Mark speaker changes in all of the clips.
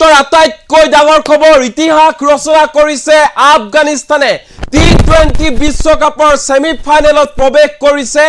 Speaker 1: মুহূৰ্তৰ আটাইতকৈ ডাঙৰ খবৰ ইতিহাস ৰচনা কৰিছে আফগানিস্তানে। টি টুৱেণ্টি বিশ্বকাপৰ ছেমি ফাইনেলত প্ৰৱেশ কৰিছে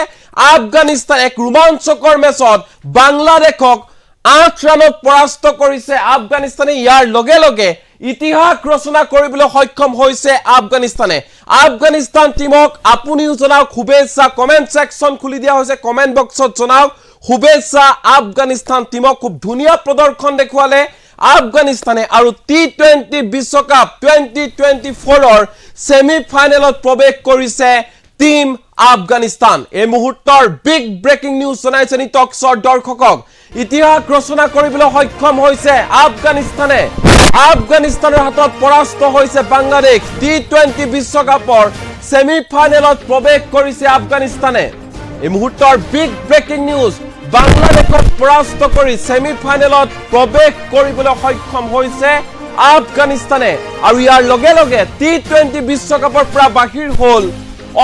Speaker 1: আফগানিস্তান এক ৰোমাঞ্চকৰ মেচত। বাংলাদেশক আঠ ৰাণত পৰাস্ত কৰিছে আফগানিস্তানে। ইয়াৰ লগে লগে ইতিহাস ৰচনা কৰিবলৈ সক্ষম হৈছে আফগানিস্তানে। আফগানিস্তান টীমক আপুনিও জনাওক, শুভেচ্ছা কমেণ্ট ছেকশ্যন খুলি দিয়া হৈছে কমেণ্ট বক্সত জনাওক। শুভেচ্ছা, আফগানিস্তান টীমক খুব ধুনীয়া প্ৰদৰ্শন দেখুৱালে। আফগানিস্তানে আৰু টি টুৱেণ্টি বিশ্বকাপ টুৱেণ্টি টুৱেণ্টি ফ'ৰৰ ছেমি ফাইনেলত প্ৰৱেশ কৰিছে টীম আফগানিস্তান। এই মুহূৰ্তৰ বিগ ব্ৰেকিং নিউজ জনাইছে নি নিটক্সৰ দৰ্শকক ইতিহাস ৰচনা কৰিবলৈ সক্ষম হৈছে আফগানিস্তানে। আফগানিস্তানৰ হাতত পৰাস্ত হৈছে বাংলাদেশ। টি টুৱেণ্টি বিশ্বকাপৰ ছেমি ফাইনেলত প্ৰৱেশ কৰিছে আফগানিস্তানে। এই মুহূৰ্তৰ বিগ ব্ৰেকিং নিউজ বাংলাদেশক পৰাস্ত কৰি ছেমি ফাইনেলত প্ৰৱেশ কৰিবলৈ সক্ষম হৈছে আফগানিস্তানে। আৰু ইয়াৰ লগে লগে টি টুৱেণ্টি বিশ্বকাপৰ পৰা বাহিৰ হ'ল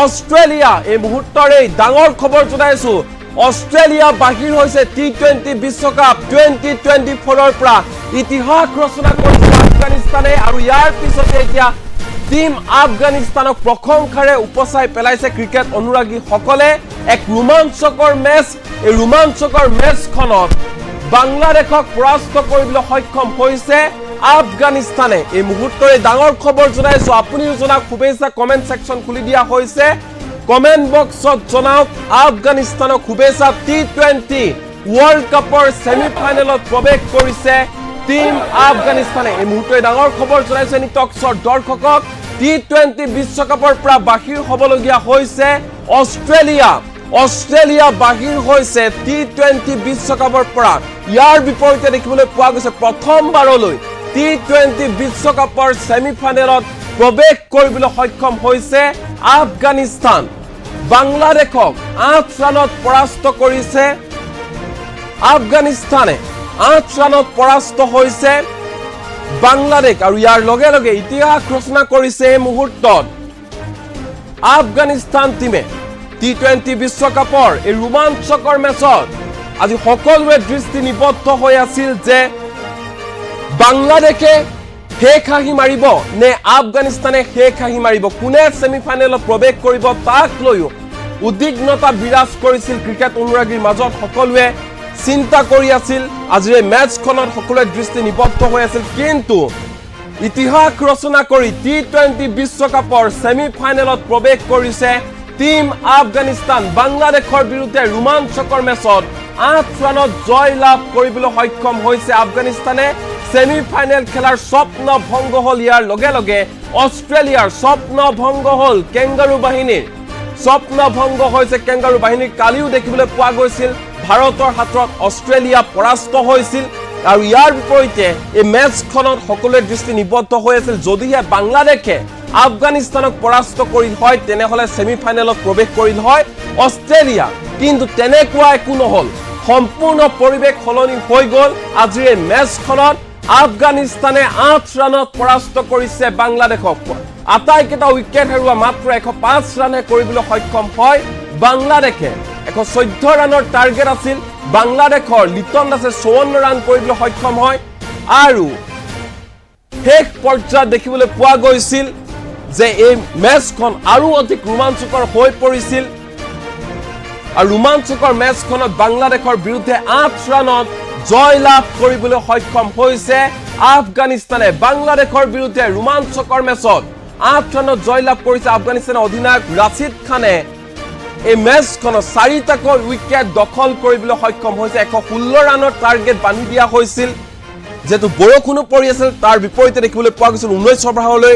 Speaker 1: অষ্ট্ৰেলিয়া। এই মুহূৰ্তৰ এই ডাঙৰ খবৰ জনাইছো। অষ্ট্ৰেলিয়া বাহিৰ হৈছে টি টুৱেণ্টি বিশ্বকাপ টুৱেণ্টি টুৱেণ্টি ফ'ৰৰ পৰা। ইতিহাস ৰচনা কৰিছে আফগানিস্তানে আৰু ইয়াৰ পিছতে এতিয়া টীম আফগানিস্তানক প্ৰশংসাৰে উপচাই পেলাইছে ক্ৰিকেট অনুৰাগীসকলে। এক ৰোমাঞ্চকৰ মেচ, এই ৰোমাঞ্চকৰ মেচখনত বাংলাদেশক পৰাস্ত কৰিবলৈ সক্ষম হৈছে আফগানিস্তানে। এই মুহূৰ্তৰে ডাঙৰ খবৰ জনাইছো, আপুনিও জনাওক, শুভেচ্ছা কমেণ্ট ছেকশ্যন খুলি দিয়া হৈছে। কমেণ্ট বক্সত জনাওক, আফগানিস্তানক শুভেচ্ছা টি টুৱেণ্টি ৱৰ্ল্ড কাপৰ ছেমি ফাইনেলত প্ৰৱেশ কৰিছে টীম আফগানিস্তানে। এই মুহূৰ্তৰে ডাঙৰ খবৰ জনাইছে নিটক্সৰ দৰ্শকক। টি টুৱেণ্টি বিশ্বকাপৰ পৰা বাহিৰ হ'বলগীয়া হৈছে অষ্ট্ৰেলিয়া। অষ্ট্ৰেলিয়া বাহিৰ হৈছে টি টুৱেণ্টি বিশ্বকাপৰ পৰা। ইয়াৰ বিপৰীতে দেখিবলৈ পোৱা গৈছে টি টুৱেণ্টি বিশ্বকাপৰ ছেমি ফাইনেলত প্ৰৱেশ সক্ষম হৈছে আফগানিস্তান। বাংলাদেশক আঠ ৰাণত পৰাস্ত কৰিছে আফগানিস্তানে। আঠ ৰাণত পৰাস্ত হৈছে বাংলাদেশ আৰু ইয়াৰ লগে লগে ইতিহাস ৰচনা কৰিছে এই মুহূৰ্তত। আফগানিস্তান টীমে টি টুৱেণ্টি বিশ্বকাপৰ এই ৰোমাঞ্চকৰ মেচত আজি সকলোৰে দৃষ্টি নিবদ্ধ হৈ আছিল যে বাংলাদেশে শেষ হাঁহি মাৰিব নে আফগানিস্তানে শেষ হাঁহি মাৰিব, কোনে ছেমি ফাইনেলত প্ৰৱেশ কৰিব তাক লৈও উদ্বিগ্নতা বিৰাজ কৰিছিল ক্ৰিকেট অনুৰাগীৰ মাজত। সকলোৱে চিন্তা কৰি আছিল, আজিৰ এই মেচখনত সকলোৱে দৃষ্টি নিবদ্ধ হৈ আছিল, কিন্তু ইতিহাস ৰচনা কৰি টি টুৱেণ্টি বিশ্বকাপৰ ছেমি ফাইনেলত প্ৰৱেশ কৰিছে টীম আফগানিস্তান বাংলাদেশৰ বিৰুদ্ধে ৰোমাঞ্চকৰ মেচত আঠ ৰাণত জয় লাভ কৰিবলৈ সক্ষম হৈছে আফগানিস্তানে। ছেমি ফাইনেল খেলাৰ স্বপ্ন ভংগ হ'ল, ইয়াৰ লগে লগে অষ্ট্ৰেলিয়াৰ স্বপ্ন ভংগ হ'ল কেংগাৰু বাহিনীৰ। স্বপ্ন ভংগ হৈছে কেংগাৰু বাহিনীৰ, কালিও দেখিবলৈ পোৱা গৈছিল। ভাৰতৰ হাতত অষ্ট্ৰেলিয়া পৰাস্ত হৈছিল আৰু ইয়াৰ বিপৰীতে এই মেচখনত সকলোৰে দৃষ্টি নিবদ্ধ হৈ আছিল। যদিহে বাংলাদেশে আফগানিস্তানক পৰাস্ত কৰিল হয়, তেনেহ'লে ছেমি ফাইনেলত প্ৰৱেশ কৰিল হয় অষ্ট্ৰেলিয়া। কিন্তু তেনেকুৱা একো নহ'ল। সম্পূৰ্ণ পৰিৱেশ সলনি হৈ গ'ল। আজিৰ এই মেচখনত আফগানিস্তানে আঠ ৰাণত পৰাস্ত কৰিছে বাংলাদেশক। আটাইকেইটা উইকেট হেৰুওৱা মাত্ৰ এশ পাঁচ ৰাণে কৰিবলৈ সক্ষম হয় বাংলাদেশে। এশ চৈধ্য ৰাণৰ টাৰ্গেট আছিল। বাংলাদেশৰ লিটন দাসে চৌৱন্ন ৰাণ কৰিবলৈ সক্ষম হয়। আৰু শেষ পৰ্যায়ত দেখিবলৈ পোৱা গৈছিল যে এই মেচখন আৰু অধিক ৰোমাঞ্চকৰ হৈ পৰিছিল। আৰু ৰোমাঞ্চকৰ মেচখনত বাংলাদেশৰ বিৰুদ্ধে আঠ ৰাণত জয় লাভ কৰিবলৈ সক্ষম হৈছে আফগানিস্তানে। বাংলাদেশৰ বিৰুদ্ধে ৰোমাঞ্চকৰ মেচত আঠ ৰাণত জয় লাভ কৰিছে আফগানিস্তানৰ অধিনায়ক ৰাছিদ খানে। এই মেচখনত চাৰিটাকৈ উইকেট দখল কৰিবলৈ সক্ষম হৈছে। এশ ষোল্ল ৰাণৰ টাৰ্গেট বান্ধি দিয়া হৈছিল। যিহেতু বৰষুণো পৰি আছিল, তাৰ বিপৰীতে দেখিবলৈ পোৱা গৈছিল ঊনৈছ অভাৰলৈ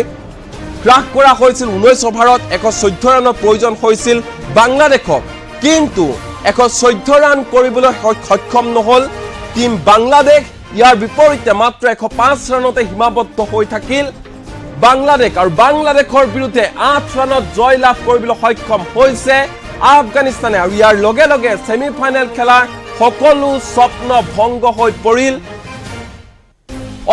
Speaker 1: হ্ৰাস কৰা হৈছিল ঊনৈছ অভাৰত, এশ চৈধ্য ৰাণৰ প্ৰয়োজন হৈছিল বাংলাদেশক। কিন্তু এশ চৈধ্য ৰাণ কৰিবলৈ সক্ষম নহ'ল। টীম বাংলাদেশ ইয়াৰ বিপৰীতে মাত্ৰ এশ পাঁচ ৰাণতে সীমাবদ্ধ হৈ থাকিল। বাংলাদেশ আৰু বাংলাদেশৰ বিৰুদ্ধে আঠ ৰাণত জয় লাভ কৰিবলৈ সক্ষম হৈছে আফগানিস্তানে আৰু ইয়াৰ লগে লগে ছেমি ফাইনেল খেলাৰ সকলো স্বপ্ন ভংগ হৈ পৰিল।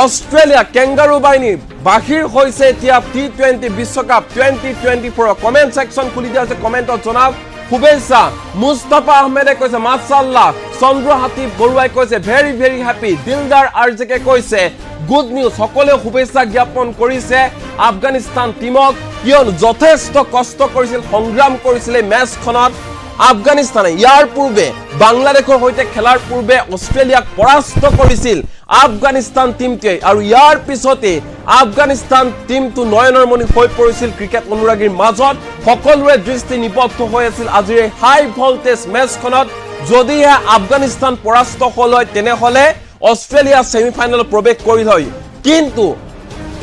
Speaker 1: অষ্ট্ৰেলিয়া কেংগাৰু বাহিনী বাহিৰ হৈছে এতিয়া টি টুৱেণ্টি বিশ্বকাপ টুৱেণ্টি টুৱেণ্টি ফ'ৰৰ কমেণ্ট ছেকশ্যন খুলি দিয়া হৈছে। কমেণ্টত জনাওক, শুভেচ্ছা। মুস্তাফা আহমেদে কৈছে মাছাল্লাহ চন্দ্ৰ হাতী বৰুৱাই কৈছে ভেৰি ভেৰি হেপী দিলদাৰ আৰ্জেকে কৈছে গুড নিউজ সকলোৱে শুভেচ্ছা জ্ঞাপন কৰিছে। আফগানিস্তান টীমক কিয়নো যথেষ্ট কষ্ট কৰিছিল, সংগ্ৰাম কৰিছিল মেচখনত। আফগানিস্তানে ইয়াৰ পূৰ্বে বাংলাদেশৰ সৈতে খেলাৰ পূৰ্বে অষ্ট্ৰেলিয়াক পৰাস্ত কৰিছিল। আফগানিস্তান টীমটোৱে আৰু ইয়াৰ পিছতে আফগানিস্তান টীমটো নয়নৰমণি হৈ পৰিছিল ক্ৰিকেট অনুৰাগীৰ মাজত। সকলোৰে দৃষ্টি নিবদ্ধ হৈ আছিল আজিৰ এই হাই ভল্টেজ মেচখনত যদিহে আফগানিস্তান পৰাস্ত হ'ল হয়, তেনেহ'লে অষ্ট্ৰেলিয়া ছেমিফাইনেলত প্ৰৱেশ কৰিল হয়। কিন্তু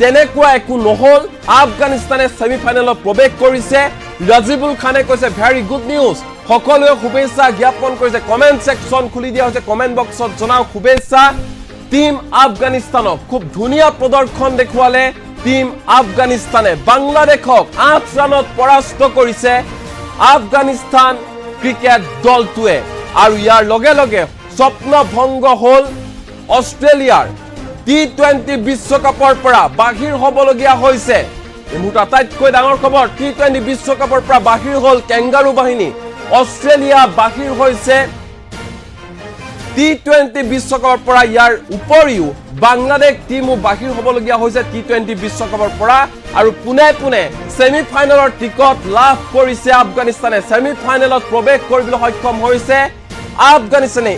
Speaker 1: তেনেকুৱা একো নহ'ল। আফগানিস্তানে ছেমিফাইনেলত প্ৰৱেশ কৰিছে। ৰাজিবুল খানে কৈছে ভেৰি গুড নিউজ সকলোৱে শুভেচ্ছা জ্ঞাপন কৰিছে। কমেণ্ট ছেকশ্যন খুলি দিয়া হৈছে। কমেণ্ট বক্সত জনাওক শুভেচ্ছা। টীম আফগানিস্তানক খুব ধুনীয়া প্ৰদৰ্শন দেখুৱালে। টীম আফগানিস্তানে বাংলাদেশক আঠ ৰাণত পৰাস্ত কৰিছে। আফগানিস্তান ক্ৰিকেট দলটোৱে। আৰু ইয়াৰ লগে লগে স্বপ্ন ভংগ হ'ল অষ্ট্ৰেলিয়াৰ টি টুৱেণ্টি বিশ্বকাপৰ পৰা বাহিৰ হ'বলগীয়া হৈছে। এই আটাইতকৈ ডাঙৰ খবৰ টি টুৱেণ্টি বিশ্বকাপৰ পৰা বাহিৰ হ'ল কেংগাৰু বাহিনী। অষ্ট্ৰেলিয়া বাহিৰ হৈছে টি টুৱেণ্টি বিশ্বকাপৰ পৰা ইয়াৰ উপৰিও বাংলাদেশ টীমো বাহিৰ হ'বলগীয়া হৈছে টি টুৱেণ্টি বিশ্বকাপৰ পৰা আৰু পোনে পোনে ছেমি টিকট লাভ কৰিছে আফগানিস্তানে। ছেমি ফাইনেলত প্ৰৱেশ কৰিবলৈ সক্ষম হৈছে আফগানিস্তানে।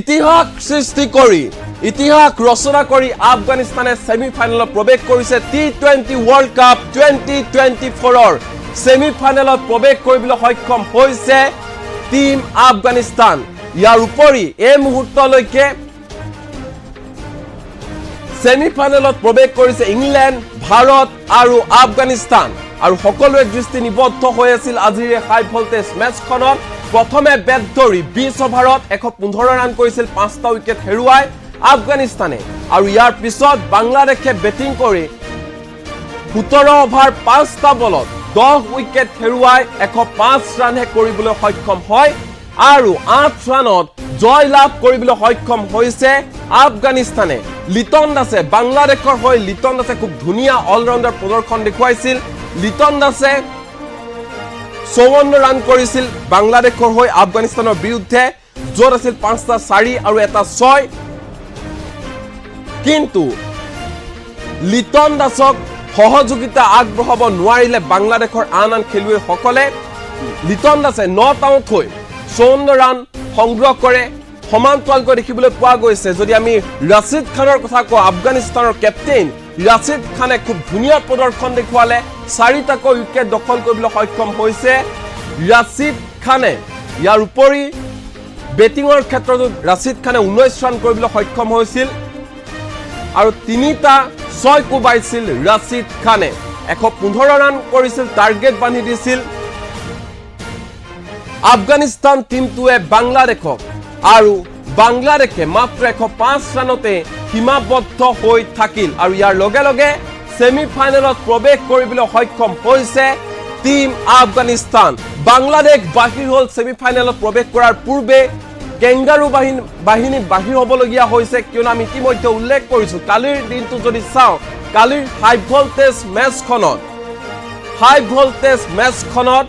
Speaker 1: ইতিহাস সৃষ্টি কৰি, ইতিহাস ৰচনা কৰি আফগানিস্তানে ছেমি ফাইনেলত প্ৰৱেশ কৰিছে T twenty world cup twenty twenty ফ'ৰৰ semi ফাইনেলত প্ৰৱেশ কৰিবলৈ সক্ষম হৈছে টীম আফগানিস্তান। ইয়াৰ উপৰি, এই মুহূৰ্তলৈকে ছেমি ফাইনেলত প্ৰৱেশ কৰিছে ইংলেণ্ড, ভাৰত আৰু আফগানিস্তান। আৰু সকলোৱে দৃষ্টি নিবদ্ধ হৈ আছিল আজিৰ হাই ভল্টেজ মেচখনত। প্ৰথমে বেট ধৰি বিছ অভাৰত এশ পোন্ধৰ ৰান কৰিছিল, পাঁচটা উইকেট হেৰুৱাই আফগানিস্তানে। আৰু ইয়াৰ পিছত বাংলাদেশে বেটিং কৰি সোতৰ অভাৰ, পাঁচটা বলত দহ উইকেট হেৰুৱাই এশ পাঁচ ৰানহে কৰিবলৈ সক্ষম হয়। আৰু আঠ ৰানত জয় লাভ কৰিবলৈ সক্ষম হৈছে আফগানিস্তানে। লিটন দাসে বাংলাদেশৰ হৈ লিটন দাসে খুব ধুনীয়া অলৰাউণ্ডাৰ প্ৰদৰ্শন দেখুৱাইছিল। লিটন দাসে চৌৱন্ন ৰান কৰিছিল বাংলাদেশৰ হৈ আফগানিস্তানৰ বিৰুদ্ধে, য'ত আছিল পাঁচটা চাৰি আৰু এটা ছয়। কিন্তু লিটন দাসক সহযোগিতা আগবঢ়াব নোৱাৰিলে বাংলাদেশৰ আন আন খেলুৱৈসকলে। লিটন দাসে নট আউট হৈ চৌৱন্ন ৰান সংগ্ৰহ কৰে সমান্তৰালকৈ দেখিবলৈ পোৱা গৈছে। যদি আমি ৰাছিদ খানৰ কথা কওঁ, আফগানিস্তানৰ কেপ্টেইন ৰাছিদ খানে খুব ধুনীয়া প্ৰদৰ্শন দেখুৱালে, চাৰিটাকৈ উইকেট দখল কৰিবলৈ সক্ষম হৈছে। ৰাছিদ খানে, ইয়াৰ উপৰি বেটিঙৰ ক্ষেত্ৰতো ৰাছিদ খানে ঊনৈছ ৰান কৰিবলৈ সক্ষম হৈছিল। আৰু তিনিটা ছয় কোবাইছিল ৰাছিদ খানে। এশ পোন্ধৰ ৰান কৰিছিল টাৰ্গেট বান্ধি দিছিল। আফগানিস্তান টীমটোৱে বাংলাদেশক আৰু বাংলাদেশে মাত্ৰ এশ পাঁচ ৰানতে সীমাবদ্ধ হৈ থাকিল আৰু ইয়াৰ লগে লগে ছেমি ফাইনেলত প্ৰৱেশ কৰিবলৈ সক্ষম হৈছে টিম আফগানিস্তান। বাংলাদেশ বাহিৰ হ'ল ছেমি ফাইনেলত প্ৰৱেশ কৰাৰ পূৰ্বে কেংগাৰু বাহিনী বাহিনী বাহিৰ হ'বলগীয়া হৈছে কিয়নো আমি ইতিমধ্যে উল্লেখ কৰিছোঁ, কালিৰ দিনটো যদি চাওঁ, কালিৰ হাই ভল্টেজ মেচখনত হাই ভল্টেজ মেচখনত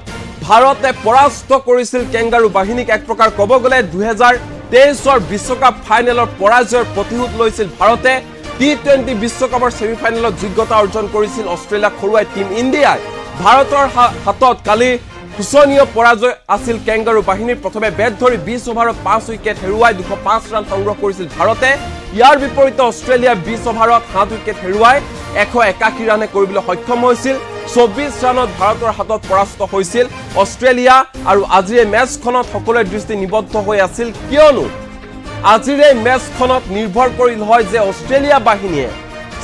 Speaker 1: ভাৰতে পৰাস্ত কৰিছিল কেংগাৰু বাহিনীক। এক প্ৰকাৰ ক'ব গ'লে দুহেজাৰ তেইছৰ বিশ্বকাপ ফাইনেলৰ পৰাজয়ৰ প্ৰতিশোধ লৈছিল ভাৰতে। টি টুৱেণ্টি বিশ্বকাপৰ ছেমি ফাইনেলত যোগ্যতা অৰ্জন কৰিছিল অষ্ট্ৰেলিয়াক হৰুৱাই টীম ইণ্ডিয়াই। ভাৰতৰ হাতত কালি শোচনীয় পৰাজয় আছিল কেংগাৰু বাহিনীৰ। প্ৰথমে বেট ধৰি বিছ অভাৰত পাঁচ উইকেট হেৰুৱাই দুশ পাঁচ ৰান সংগ্ৰহ কৰিছিল ভাৰতে। ইয়াৰ বিপৰীতে অষ্ট্ৰেলিয়াই বিছ অভাৰত সাত উইকেট হেৰুৱাই এশ একাশী ৰানে কৰিবলৈ সক্ষম হৈছিল। চৌব্বিছ ৰানত ভাৰতৰ হাতত পৰাস্ত হৈছিল অষ্ট্ৰেলিয়া আৰু আজিৰ এই মেচখনত সকলোৰে দৃষ্টি নিবদ্ধ হৈ আছিল কিয়নো আজিৰ এই মেচখনত নিৰ্ভৰ কৰিল হয় যে অষ্ট্ৰেলিয়া বাহিনীয়ে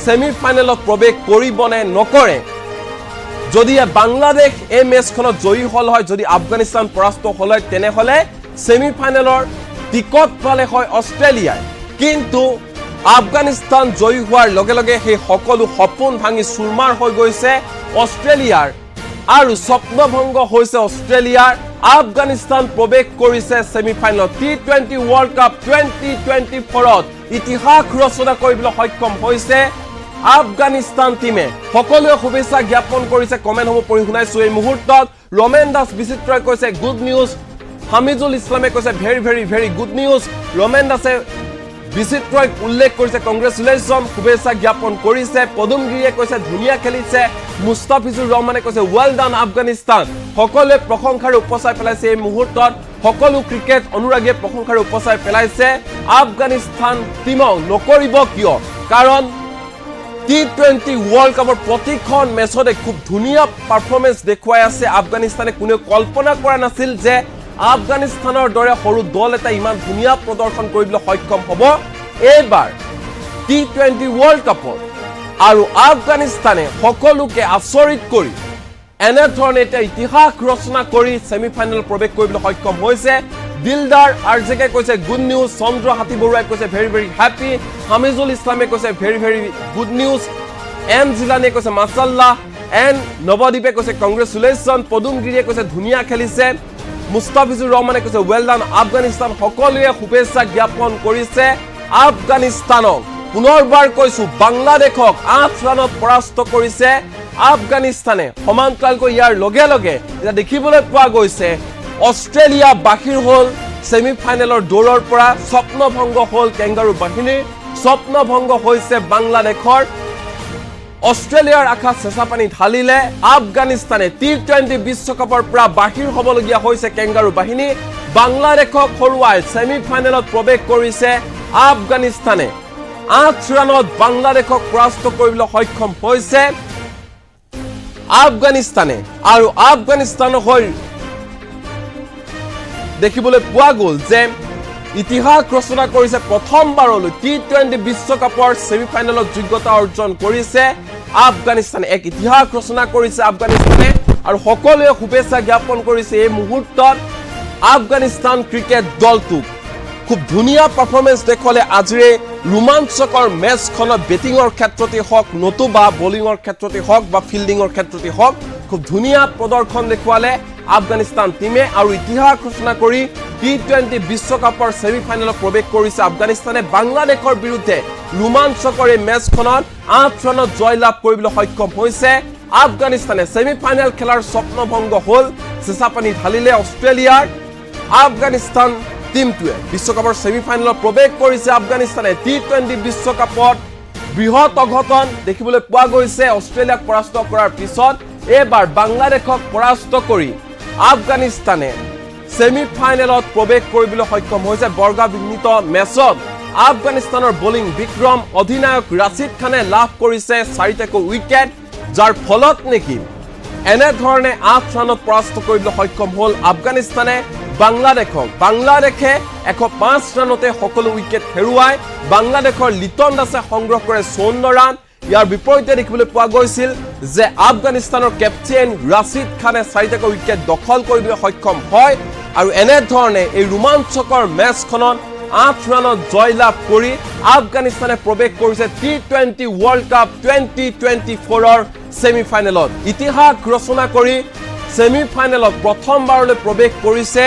Speaker 1: ছেমি ফাইনেলত প্ৰৱেশ কৰিব নে নকৰে। যদি বাংলাদেশ এই মেচখনত জয়ী হ'ল হয়, যদি আফগানিস্তান পৰাস্ত হ'ল হয় তেনেহ'লে ছেমি ফাইনেলৰ টিকট পালে হয় অষ্ট্ৰেলিয়াই। কিন্তু আফগানিস্তান জয়ী হোৱাৰ লগে লগে সেই সকলো সপোন ভাঙি চুৰমাৰ হৈ গৈছে অষ্ট্ৰেলিয়াৰ। আৰু স্বপ্নভংগ হৈছে অষ্ট্ৰেলিয়াৰ। আফগানিস্তান প্ৰৱেশ কৰিছে ছেমি ফাইনেলত T twenty world cup twenty twenty ফ'ৰত ইতিহাস ৰচনা কৰিবলৈ সক্ষম হৈছে আফগানিস্তান টীমে। সকলোৱে শুভেচ্ছা জ্ঞাপন কৰিছে। কমেণ্টসমূহ পঢ়ি শুনাইছো এই মুহূৰ্তত। ৰমেন দাস বিচিত্ৰই কৈছে গুড নিউজ হামিজুল ইছলামে কৈছে very very very good news Ramen দাসে বিচিত্ৰই উল্লেখ কৰিছে কংগ্ৰেচুলেশ্যন, শুভেচ্ছা জ্ঞাপন কৰিছে, পদুমগিৰিয়ে কৈছে ধুনীয়া খেলিছে, মুস্তাফিজুৰ ৰহমানে কৈছে ৱেল ডান আফগানিস্তান। সকলোৱে প্ৰশংসাৰে উপচাই পেলাইছে এই মুহূৰ্তত, সকলো ক্ৰিকেট অনুৰাগীয়ে প্ৰশংসাৰে উপচাই পেলাইছে, আফগানিস্তান টীমক নকৰিব কিয়? কাৰণ টি টুৱেণ্টি ৱৰ্ল্ড কাপৰ প্ৰতিখন মেচতে খুব ধুনীয়া পাৰফৰ্মেঞ্চ দেখুৱাই আছে, আফগানিস্তানে কোনেও কল্পনা কৰা নাছিল যে আফগানিস্তানৰ দৰে সৰু দল এটা ইমান ধুনীয়া প্ৰদৰ্শন কৰিবলৈ সক্ষম হ'ব এইবাৰ টি টুৱেণ্টি ৱৰ্ল্ড কাপত আৰু আফগানিস্তানে সকলোকে আচৰিত কৰি এনেধৰণে এতিয়া ইতিহাস ৰচনা কৰি ছেমি ফাইনেল প্ৰৱেশ কৰিবলৈ সক্ষম হৈছে। দিলদাৰ আৰ্জেকে কৈছে গুড নিউজ চন্দ্ৰ হাতী বৰুৱাই কৈছে ভেৰি ভেৰি হেপী হামিজুল ইছলামে কৈছে very very good news M জিলানীয়ে কৈছে মাছাল্লাহ এন নৱদ্বীপে কৈছে কংগ্ৰেচুলেশ্যন পদুমগিৰিয়ে কৈছে ধুনীয়া খেলিছে মুস্তাফিজুৰ ৰহমানে কৈছে ৱেল ডান আফগানিস্তান। সকলোৱে শুভেচ্ছা জ্ঞাপন কৰিছে আফগানিস্তানক। পুনৰবাৰ কৈছো, বাংলাদেশক আঠ ৰাণত পৰাস্ত কৰিছে আফগানিস্তানে। সমান্তৰালকৈ ইয়াৰ লগে লগে এতিয়া দেখিবলৈ পোৱা গৈছে, অষ্ট্ৰেলিয়া বাহিৰ হ'ল ছেমি ফাইনেলৰ দৌৰৰ পৰা স্বপ্নভংগ হ'ল কেংগাৰু বাহিনীৰ স্বপ্নভংগ হৈছে বাংলাদেশৰ অষ্ট্ৰেলিয়াৰ আশা চেঁচা পানী ঢালিলে আফগানিস্তানে টি টুৱেণ্টি বিশ্বকাপৰ পৰা বাহিৰ হ'বলগীয়া হৈছে কেংগাৰু বাহিনী। বাংলাদেশক হৰুৱাই ছেমি ফাইনেলত প্ৰৱেশ কৰিছে আফগানিস্তানে। আঠ ৰাণত বাংলাদেশক পৰাস্ত কৰিবলৈ সক্ষম হৈছে আফগানিস্তানে আৰু আফগানিস্তানৰ হৈ দেখিবলৈ পোৱা গ'ল যে ইতিহাস ৰচনা কৰিছে প্ৰথমবাৰলৈ টি টুৱেণ্টি বিশ্বকাপৰ ছেমি ফাইনেলত যোগ্যতা অৰ্জন কৰিছে আফগানিস্তানে এক ইতিহাস ৰচনা কৰিছে আফগানিস্তানে আৰু সকলোৱে শুভেচ্ছা জ্ঞাপন কৰিছে এই মুহূৰ্তত আফগানিস্তান ক্ৰিকেট দলটোক খুব ধুনীয়া পাৰফৰ্মেঞ্চ দেখুৱালে আজিৰে ৰোমাঞ্চকৰ মেচখনত বেটিঙৰ ক্ষেত্ৰতে হওক, নতুবা বলিঙৰ ক্ষেত্ৰতে হওক বা ফিল্ডিঙৰ ক্ষেত্ৰতে হওক। খুব ধুনীয়া প্ৰদৰ্শন দেখুৱালে আফগানিস্তান টীমে আৰু ইতিহাস ৰচনা কৰি টি টুৱেণ্টি বিশ্বকাপৰ ছেমি ফাইনেলত প্ৰৱেশ কৰিছে আফগানিস্তানে বাংলাদেশৰ বিৰুদ্ধে ৰোমাঞ্চকৰ এই মেচখনত আঠ ৰাণত জয়লাভ কৰিবলৈ সক্ষম হৈছে। আফগানিস্তানে ছেমি ফাইনেল খেলাৰ স্বপ্নভংগ হ'ল। চেঁচাপানী ঢালিলে অষ্ট্ৰেলিয়াৰ আফগানিস্তান টীমটোৱে। বিশ্বকাপৰ ছেমি ফাইনেলত প্ৰৱেশ কৰিছে আফগানিস্তানে টি টুৱেণ্টি বিশ্বকাপত বৃহৎ অঘটন দেখিবলৈ পোৱা গৈছে। অষ্ট্ৰেলিয়াক পৰাস্ত কৰাৰ পিছত এইবাৰ বাংলাদেশক পৰাস্ত কৰি আফগানিস্তানে ছেমি ফাইনেলত প্ৰৱেশ কৰিবলৈ সক্ষম হৈছে বৰ্গা বিঘ্নিত মেচত। আফগানিস্তানৰ বলিং বিক্ৰম অধিনায়ক ৰাছিদ খানে লাভ কৰিছে চাৰিটাকৈ উইকেট, যাৰ ফলত নেকি এনেধৰণে আঠ ৰাণত পৰাস্ত কৰিবলৈ সক্ষম হ'ল আফগানিস্তানে। বাংলাদেশক বাংলাদেশে এশ পাঁচ ৰাণতে সকলো উইকেট হেৰুৱাই। বাংলাদেশৰ লিটন দাসে সংগ্ৰহ কৰে চৌৱন্ন ৰাণ ইয়াৰ বিপৰীতে দেখিবলৈ পোৱা গৈছিল যে আফগানিস্তানৰ কেপ্টেইন ৰাছিদ খানে চাৰিটাকৈ উইকেট দখল কৰিবলৈ সক্ষম হয় আৰু এনেধৰণে এই ৰোমাঞ্চকৰ মেচখনত আঠ ৰাণত জয়লাভ কৰি আফগানিস্তানে প্ৰৱেশ কৰিছে T twenty world cup twenty twenty ফ'ৰৰ semi ফাইনেলত ইতিহাস ৰচনা কৰি ছেমি ফাইনেলত প্ৰথমবাৰলৈ প্ৰৱেশ কৰিছে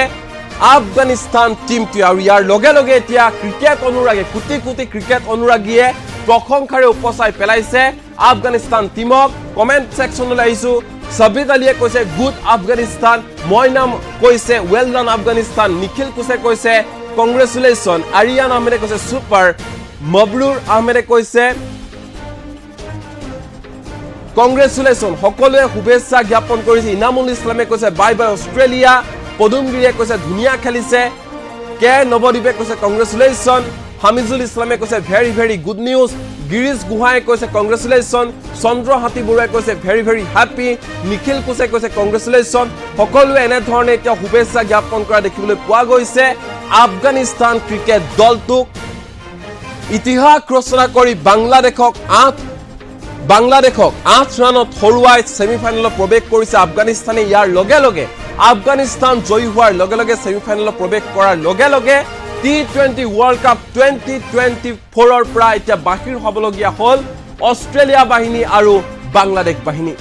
Speaker 1: আফগানিস্তান টীমটোৱে। আৰু ইয়াৰ লগে লগে এতিয়া ক্ৰিকেট অনুৰাগী কোটি কোটি ক্ৰিকেট অনুৰাগীয়ে প্ৰশংসাৰে উপচাই পেলাইছে আফগানিস্তান টীমক। কমেণ্ট ছেকশ্যনলৈ আহিছো। ছাবিদ আলীয়ে কৈছে, গুড আফগানিস্তান। মই নাম কৈছে ৱেল ডান আফগানিস্তান। নিখিল কোচে কৈছে কংগ্ৰেচুলেশ্যন আৰিয়ান আহমেদে কৈছে ছুপাৰ মবৰুৰ আহমেদে কৈছে কংগ্ৰেচুলেশ্যন সকলোৱে শুভেচ্ছা জ্ঞাপন কৰিছে। ইনামুল ইছলামে কৈছে বাই বাই অষ্ট্ৰেলিয়া। পদুমগিৰিয়ে কৈছে, ধুনীয়া খেলিছে। কে নৱদ্বীপে কৈছে কংগ্ৰেচুলেশ্যন হামিজুল ইছলামে কৈছে very very good news Girish গোহাঁয়ে কৈছে কংগ্ৰেচুলেশ্যন চন্দ্ৰ হাতী বৰুৱাই কৈছে ভেৰি ভেৰি হেপী নিখিল কোচে কৈছে কংগ্ৰেচুলেশ্যন সকলোৱে এনেধৰণে এতিয়া শুভেচ্ছা জ্ঞাপন কৰা দেখিবলৈ পোৱা গৈছে। আফগানিস্তান ক্ৰিকেট দলটোক ইতিহাস ৰচনা কৰি বাংলাদেশক আঠ বাংলাদেশক আঠ ৰাণত হৰুৱাই ছেমি ফাইনেলত প্ৰৱেশ কৰিছে আফগানিস্তানে। ইয়াৰ লগে লগে আফগানিস্তান জয়ী হোৱাৰ লগে লগে ছেমি ফাইনেলত প্ৰৱেশ কৰাৰ লগে লগে T twenty world cup twenty twenty ফ'ৰৰ পৰা এতিয়া বাহিৰ হ'বলগীয়া হ'ল অষ্ট্ৰেলিয়া বাহিনী আৰু বাংলাদেশ বাহিনী।